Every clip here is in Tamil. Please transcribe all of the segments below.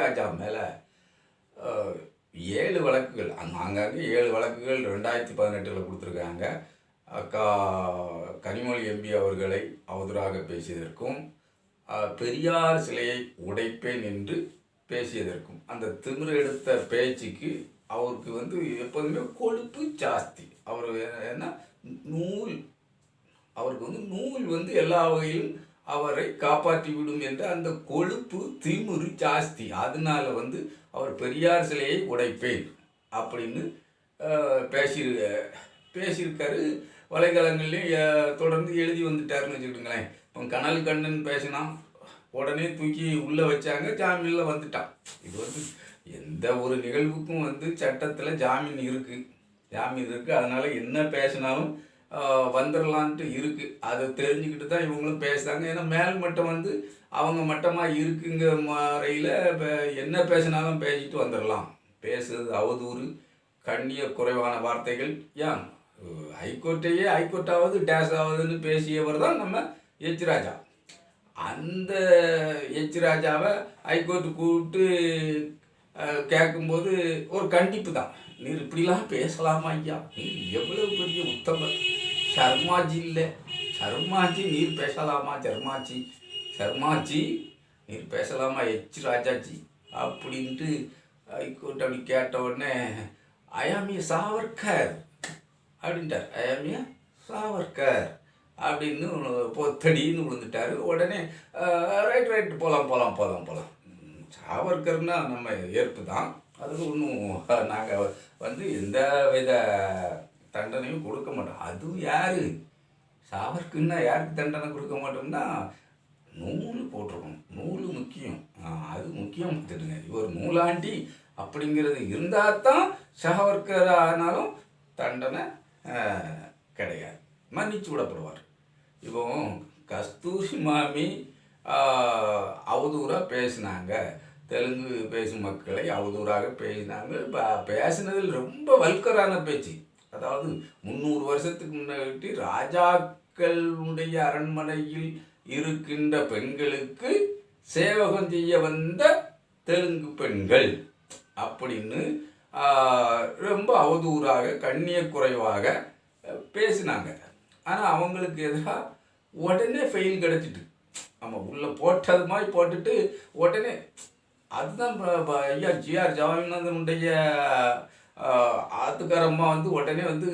ராஜா மேலே ஏழு வழக்குகள். அங்கே அங்கங்கே ஏழு வழக்குகள் ரெண்டாயிரத்தி பதினெட்டில் கொடுத்துருக்காங்க. அக்கா கனிமொழி எம்பி அவர்களை அவதூறாக பேசியதற்கும் பெரியார் சிலையை உடைப்பேன் என்று பேசியதற்கும் அந்த திமிரு எடுத்த பேச்சுக்கு அவருக்கு வந்து எப்போதுமே கொழுப்பு ஜாஸ்தி. அவர் என்ன நூல் அவருக்கு வந்து நூல் வந்து எல்லா வகையிலும் அவரை காப்பாற்றி விடும் என்ற அந்த கொழுப்பு திமுரு ஜாஸ்தி. அதனால வந்து அவர் பெரியார் சிலையை உடைப்பேன் அப்படின்னு பேசியிரு பேசியிருக்காரு. வலைதளங்கள்லேயும் தொடர்ந்து எழுதி வந்துட்டாருன்னு வச்சுக்கிட்டுங்களேன். இப்போ கனல் கண்ணன் பேசினா உடனே தூக்கி உள்ளே வச்சாங்க. ஜாமீனில் வந்துட்டான். இது வந்து எந்த ஒரு நிகழ்வுக்கும் வந்து சட்டத்தில் ஜாமீன் இருக்குது ஜாமீன் இருக்குது அதனால் என்ன பேசினாலும் வந்துடலான்ட்டு இருக்குது அதை தெரிஞ்சுக்கிட்டு தான் இவங்களும் பேசுகிறாங்க ஏன்னா மேல் மட்டம் வந்து அவங்க மட்டமாக இருக்குங்கிற முறையில் இப்போ என்ன பேசினாலும் பேசிட்டு வந்துடலாம் பேசுறது அவதூறு கண்ணிய குறைவான வார்த்தைகள். ஏன்? ஹைகோர்ட்டையே ஹைகோர்ட்டாவது டேஸ் ஆகுதுன்னு பேசியவர் தான் நம்ம எச் ராஜா. அந்த எச் ராஜாவை ஹைகோர்ட்டு கூப்பிட்டு கேட்கும்போது ஒரு கண்டிப்பு தான். நீர் இப்படிலாம் பேசலாமா ஐயா? நீர் எவ்வளவு பெரிய உத்தமர் சர்மாஜி இல்லை. சர்மாஜி நீர் பேசலாமா சர்மாஜி? சர்மாஜி நீர் பேசலாமா ஹெச் ராஜாஜி? அப்படின்ட்டு ஹைகோர்ட் அப்படி கேட்ட உடனே அயாமிய சாவர்கர் அப்படின்ட்டார். அயாமிய சாவர்கர் அப்படின்னு பொத்தடின்னு விழுந்துட்டார். உடனே ரைட் ரைட் போகலாம் போகலாம் போகலாம் போகலாம் சாவர்கர்னால் நம்ம ஏற்பு தான். அதுக்கு ஒன்றும் நாங்கள் வந்து எந்த வித தண்டனையும் கொடுக்க மாட்டோம். அதுவும் யார்? சாவர்க்குன்னா யாருக்கு தண்டனை கொடுக்க மாட்டோம்னா நூல் போட்டிருக்கணும். நூல் முக்கியம். அது முக்கியம் பார்த்துடுங்க இவர் நூலாண்டி அப்படிங்கிறது இருந்தால் தான் சகவர்க்கர் ஆனாலும் தண்டனை கிடையாது. மன்னிச்சு விடப்படுவார். இப்போ கஸ்தூரி மாமி அவதூறாக பேசினாங்க. தெலுங்கு பேசும் மக்களை அவதூறாக பேசினாங்க பேசினதில் ரொம்ப வல்கரான பேச்சு. அதாவது முந்நூறு வருஷத்துக்கு முன்னாடி ராஜாக்களுடைய அரண்மனையில் இருக்கின்ற பெண்களுக்கு சேவகம் செய்ய வந்த தெலுங்கு பெண்கள் அப்படின்னு ரொம்ப அவதூறாக கண்ணிய குறைவாக பேசினாங்க. ஆனால் அவங்களுக்கு எதிராக உடனே ஃபெயில் கிடச்சிட்டு. நம்ம உள்ளே போட்டது மாதிரி போட்டுட்டு உடனே அதுதான் இப்போ ஐயா ஜிஆர் ஜவாமிநாதனுடைய ஆத்துக்காரம்மா வந்து உடனே வந்து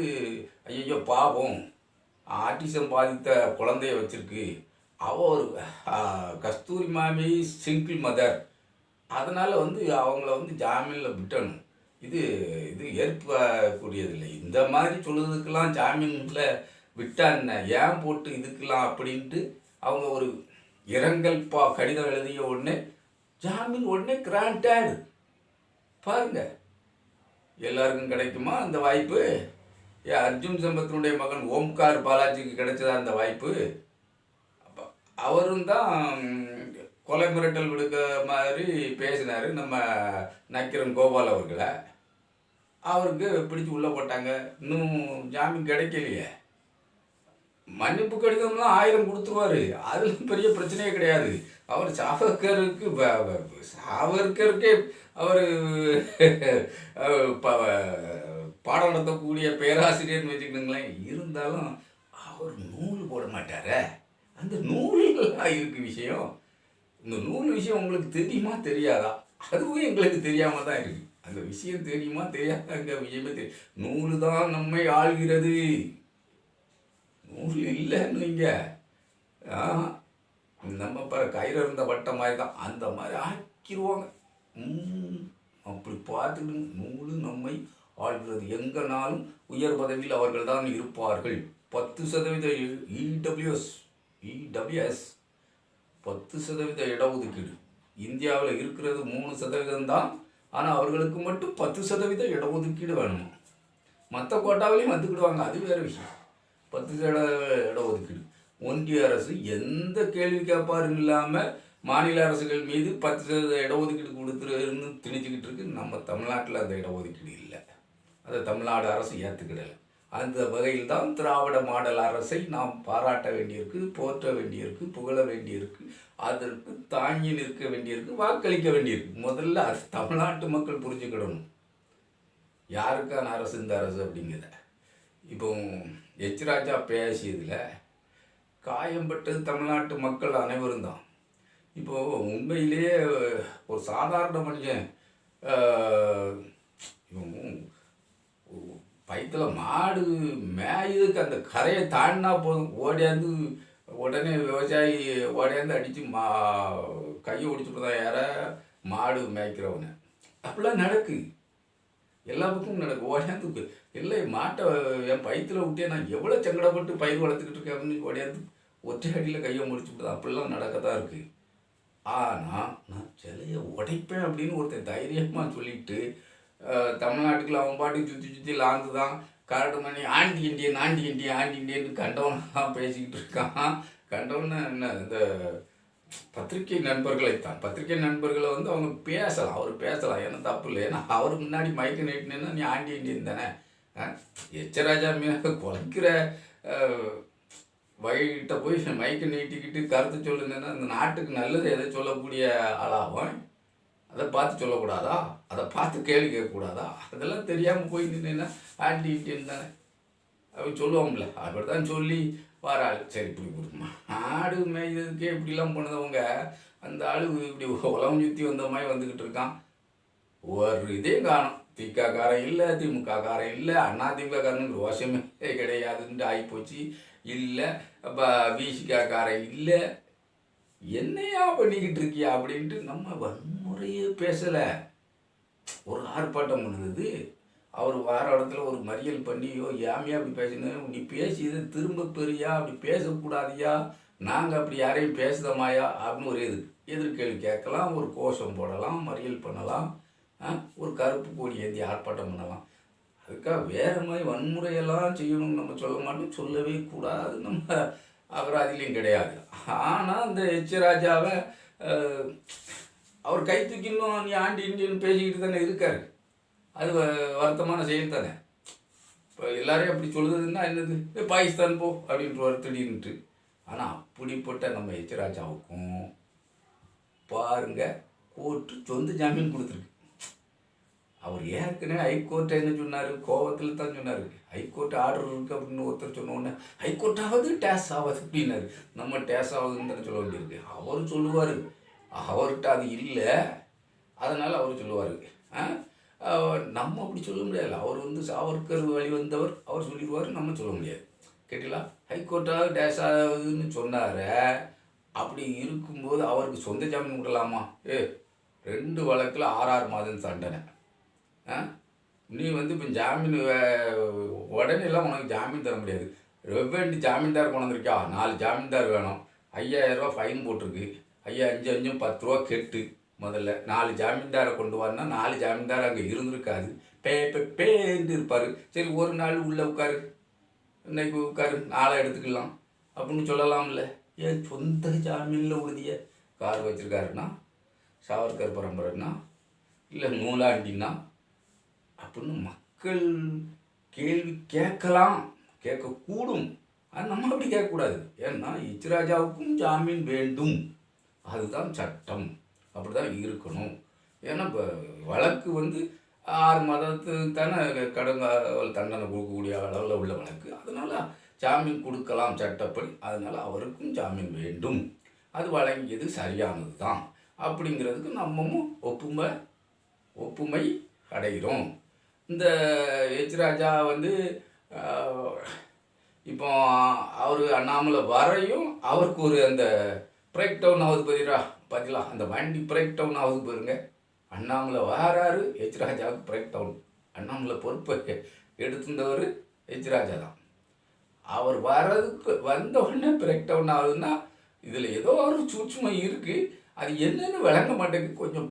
ஐயோ பாவம். ஆட்டிசம் பாதித்த குழந்தைய வச்சிருக்கு. அவ ஒரு கஸ்தூரி மாமி சிங்கிள் மதர் அதனால் வந்து அவங்கள வந்து ஜாமீனில் விட்டணும். இது இது ஏற்கக்கூடியதில்லை. இந்த மாதிரி சொல்லுறதுக்கெல்லாம் ஜாமீனில் விட்டா என்ன? ஏன் போட்டு இதுக்கெல்லாம் அப்படின்ட்டு அவங்க ஒரு இரங்கல் பா கடிதம் எழுதிய உடனே ஜாமீன் உடனே கிராண்டட் பாருங்க. எல்லாருக்கும் கிடைக்குமா அந்த வாய்ப்பு? ஏன் அர்ஜுன் சம்பத்தினுடைய மகன் ஓம்கார் பாலாஜிக்கு கிடைச்சதா அந்த வாய்ப்பு? அவரும் தான் கொலை மிரட்டல் விடுக்க மாதிரி பேசினார் நம்ம நக்கிரன் கோபால் அவர்களை. அவருக்கு பிடிச்சி உள்ளே போட்டாங்க. இன்னும் ஜாமீன் கிடைக்கலையே. மன்னிப்பு கடிதம்லாம் ஆயிரம் கொடுத்துருவாரு. அதில் பெரிய பிரச்சனையே கிடையாது. அவர் சாவர்கருக்கு சாவர்கருக்கே அவர் பாடம் நடத்தக்கூடிய பேராசிரியர்னு வச்சுக்கணுங்களேன் இருந்தாலும் அவர் நூல் போட மாட்டாரே. அந்த நூல்களாக இருக்கு விஷயம். இந்த நூல் விஷயம் உங்களுக்கு தெரியுமா தெரியாதா? அதுவும் எங்களுக்கு தெரியாமல் தான் இருக்கு. அந்த விஷயம் தெரியுமா தெரியாதாங்க விஷயமே தெரியும் நூல் தான் நம்மை ஆள்கிறது. நூல் இல்லைன்னு நீங்கள் ஆ, நம்ம இப்போ கயிறு இருந்த வட்ட மாதிரி தான். அந்த மாதிரி ஆக்கிடுவாங்க அப்படி பார்த்துக்கிட்டு நூலு நம்மை ஆள்கிறது. எங்கனாலும் உயர் பதவியில் அவர்கள் தான் இருப்பார்கள். பத்து சதவீத இடபிள்யூஎஸ் இடபிள்யூஎஸ் பத்து சதவீத இடஒதுக்கீடு. இந்தியாவில் இருக்கிறது மூணு சதவீதம் தான். ஆனால் அவர்களுக்கு மட்டும் பத்து சதவீத இடஒதுக்கீடு வேணும்? மற்ற கோட்டாவிலையும் வந்துக்கிடுவாங்க. அது வேறு விஷயம். பத்து சத இடஒதுக்கீடு. ஒன்றிய அரசு எந்த கேள்வி கேட்பாரும் இல்லாமல் மாநில அரசுகள் மீது பத்து சதவீத இடஒதுக்கீடு கொடுத்துருன்னு திணிச்சுக்கிட்டு இருக்கு. நம்ம தமிழ்நாட்டில் அந்த இடஒதுக்கீடு இல்லை. அதை தமிழ்நாடு அரசு ஏற்றுக்கிடலை அந்த வகையில் தான் திராவிட மாடல் அரசை நாம் பாராட்ட வேண்டியிருக்கு போற்ற வேண்டியிருக்கு புகழ வேண்டியிருக்கு அதற்கு தாங்கி நிற்க வேண்டியிருக்கு வாக்களிக்க வேண்டியிருக்கு. முதல்ல அது தமிழ்நாட்டு மக்கள் புரிஞ்சுக்கிடணும். யாருக்கான அரசு இந்த அரசு அப்படிங்கிறத? இப்போ எச் ராஜா பேசியதில் காயம்பட்டது தமிழ்நாட்டு மக்கள் அனைவரும் தான். இப்போ உண்மையிலேயே ஒரு சாதாரண மனுஷன் ஆஹ், மாடு மேயுதுக்கு அந்த கரையை தாண்டினா போதும். ஓடியாந்து உடனே விவசாயி ஓடியாந்து அடித்து மா கையை ஒடிச்சுட்டு தான் யார? மாடு மேய்க்கிறவனை. அப்படிலாம் நடக்கு. எல்லா பக்கமும் நடக்கும் ஓடியாந்து இல்லை மாட்டை என் பயித்துல விட்டே நான் எவ்வளோ சங்கடப்பட்டு பயிர் வளர்த்துக்கிட்டு இருக்கேன் அப்படின்னு ஓடியாந்து ஒற்றையடியில் கையை முடிச்சு விட்டு அப்படிலாம் நடக்க தான் இருக்குது ஆனால் நான் சிலையை உடைப்பேன் அப்படின்னு ஒருத்தன் தைரியமாக சொல்லிட்டு தமிழ்நாட்டுக்குள்ள அவன் பாட்டுக்கு சுற்றி சுற்றி லாந்து தான் கரடு பண்ணி anti Indian anti Indian anti Indian கண்டவனாக பேசிக்கிட்டு இருக்கான். கண்டவன என்ன இந்த பத்திரிகை நண்பர்களைத்தான். பத்திரிகை நண்பர்களை வந்து அவங்க பேசலாம். அவர் பேசலாம். ஏன்னா தப்பு இல்லை. ஏன்னா அவர் முன்னாடி மைக்கு நீட்டினா நீ ஆண்டி இண்டியன் தானே? எச்சராஜா மீனாக குலைக்கிற வழிகிட்ட போய் மைக்கை நீட்டிக்கிட்டு கருத்து சொல்லுங்கன்னா இந்த நாட்டுக்கு நல்லது எதை சொல்லக்கூடிய ஆளாகும்? அதை பார்த்து சொல்லக்கூடாதா? அதை பார்த்து கேள்வி கேட்கக்கூடாதா? அதெல்லாம் தெரியாமல் போய் நின்றுன்னா ஆண்டி தானே. அவன் சொல்லுவோம்ல அப்படி தான் சொல்லி வராள். சரி இப்படி கொடுக்குமா ஆடு மேய்ததுக்கே இப்படிலாம் போனதவங்க அந்த ஆளு இப்படி உலகம் சுற்றி வந்த மாதிரி வந்துக்கிட்டு இருக்கான். ஒரு இதையும் காணும் திகாக்காரன் இல்லை திமுக காரம் இல்லை அண்ணா திமுக காரனுக்கு ரோஷமே கிடையாதுன்ட்டு ஆகிப்போச்சு. இல்லை. இப்போ பிசிகா இல்லை. என்னையா பண்ணிக்கிட்டு இருக்கியா அப்படின்ட்டு நம்ம வன்முறையே பேசலை. ஒரு ஆர்ப்பாட்டம் பண்ணுது அவர் வார இடத்துல ஒரு மறியல் பண்ணியோ ஏமையா அப்படி பேசணும் நீ பேசியது திரும்ப பெரியா அப்படி பேசக்கூடாதியா? நாங்கள் அப்படி யாரையும் பேசுதமாயா? அப்படின்னு ஒரு எது எதிர்கேள்வி கேட்கலாம் ஒரு கோஷம் போடலாம் மறியல் பண்ணலாம் ஆ, ஒரு கருப்பு கொடி ஏந்தி ஆர்ப்பாட்டம் பண்ணலாம். அதுக்காக வேறு மாதிரி வன்முறையெல்லாம் செய்யணும்னு நம்ம சொல்ல மாட்டோம் சொல்லவே கூடாது. நம்ம அபராதிலையும் கிடையாது. ஆனால் இந்த எச். ராஜாவை அவர் கை தூக்கினும் நீ ஆண்டி இண்டியன் பேசிக்கிட்டு தானே இருக்காரு. அது வ- வருத்தமான செயல் தானே. இப்போ எல்லாரையும் அப்படி சொல்லுதுன்னா என்னது? "ஏய், பாகிஸ்தான் போ அப்படின்ட்டு வருத்தடின்ட்டு ஆனால் அப்படிப்பட்ட நம்ம எச். ராஜாவுக்கும் பாருங்க கோர்ட்டு சொந்த ஜாமீன் கொடுத்துருக்கு. அவர் ஏற்கனவே ஹைகோர்ட்டை என்ன சொன்னார்? கோவத்தில் தான் சொன்னார். ஹைகோர்ட் ஆர்டர் இருக்குது அப்படின்னு ஒருத்தர் சொன்னோன்னே ஹைகோர்ட்டாவது டேஸ் ஆகாது அப்படின்னாரு. நம்ம டேஸ் ஆகுதுன்னு தானே சொல்ல வேண்டியிருக்கு. அவர் சொல்லுவார். அவர்கிட்ட அது இல்லை. அதனால் அவர் சொல்லுவார். நம்ம அப்படி சொல்ல முடியாது அவர் வந்து சாவர்கர் வழி வந்தவர். அவர் சொல்லிடுவார் நம்ம சொல்ல முடியாது. கேட்டீங்களா? ஹைகோர்ட்டாவது டேஸ் ஆகுதுன்னு சொன்னார். அப்படி இருக்கும்போது அவருக்கு சொந்த ஜாமீன் விடலாமா? ஏ ரெண்டு வழக்கில் ஆறாறு மாதம் தண்டனை நீ வந்து இப்போ ஜாமீன் வே- உடனே எல்லாம் உனக்கு ஜாமீன் தர முடியாது. ரெவெண்ட் ஜாமீன்தார் கொண்டு நாலு ஜாமீன்தார் வேணும். ஐயாயிரரூவா ஃபைன் போட்டிருக்கு. ஐயா அஞ்சு அஞ்சும் பத்து ரூபா கெட்டு முதல்ல. நாலு ஜாமீன்தாரை கொண்டு வரனா நாலு ஜாமீன்தார் அங்கே இருந்திருக்காது. பே பே பேன்ட்டு இருப்பார். சரி ஒரு நாள் உள்ளே உட்காரு. இன்னைக்கு உட்காரு. நாளை எடுத்துக்கலாம். அப்படின்னு சொல்லலாம்ல. ஏன் சொந்த ஜாமீனில் உறுதிய கார் வச்சுருக்காருன்னா? சாவர்கர் பரம்பரைன்னா? இல்லை நூலாண்டின்னா? அப்படின்னு மக்கள் கேள்வி கேட்கலாம் கேட்கக்கூடும். அது நம்ம அப்படி கேட்கக்கூடாது. ஏன்னா இச்ராஜாவுக்கும் ஜாமீன் வேண்டும். அதுதான் சட்டம். அப்படி தான் இருக்கணும். ஏன்னா இப்போ வழக்கு வந்து ஆறு மாதத்துக்கு தானே கடங்காவல் தண்டனை கொடுக்கக்கூடிய அளவில் உள்ள வழக்கு. அதனால் ஜாமீன் கொடுக்கலாம் சட்டப்படி. அதனால் அவருக்கும் ஜாமீன் வேண்டும். அது வழங்கியது சரியானது தான் அப்படிங்கிறதுக்கு நம்மமும் ஒப்புமை ஒப்புமை அடைகிறோம். இந்த எச் ராஜா வந்து இப்போ அவர் அண்ணாமலை வரையும் அவருக்கு ஒரு அந்த பிரேக் டவுன் ஆகுது பதிலா பதிலா அந்த வண்டி பிரேக் டவுன் ஆகுது பாருங்க. அண்ணாமலை வாராரு எச் ராஜாவுக்கு பிரேக் டவுன் அண்ணாமலை பொறுப்பை எடுத்திருந்தவர் எச் ராஜா தான். அவர் வர்றதுக்கு வந்த உடனே பிரேக் டவுன் ஆகுதுன்னா இதில் ஏதோ ஒரு சூட்சுமை இருக்குது அது என்னன்னு விளங்க மாட்டேங்குது. கொஞ்சம்